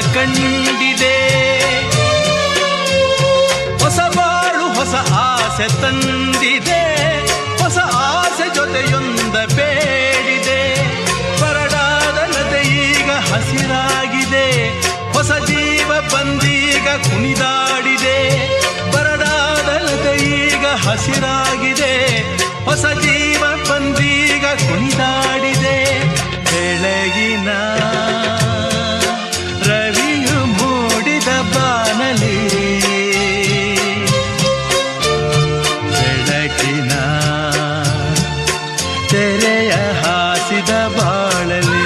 ಕಂಡಿದೆ. ಹೊಸ ಬಾಳು, ಹೊಸ ಆಸೆ ತಂದಿದೆ. ಹೊಸ ಆಸೆ ಜೊತೆಯೊಂದ ಬೇಡಿದೆ. ಬರಡಾದ ನದೆ ಈಗ ಹಸಿರಾಗಿದೆ. ಹೊಸ ಜೀವ ಬಂದೀಗ ಕುಣಿದಾಡಿದೆ. ಬರಡಾದ ನದೆ ಈಗ ಹಸಿರಾಗಿದೆ. ಕೆರೆಯ ಹಾಸಿದ ಬಾಳಲಿ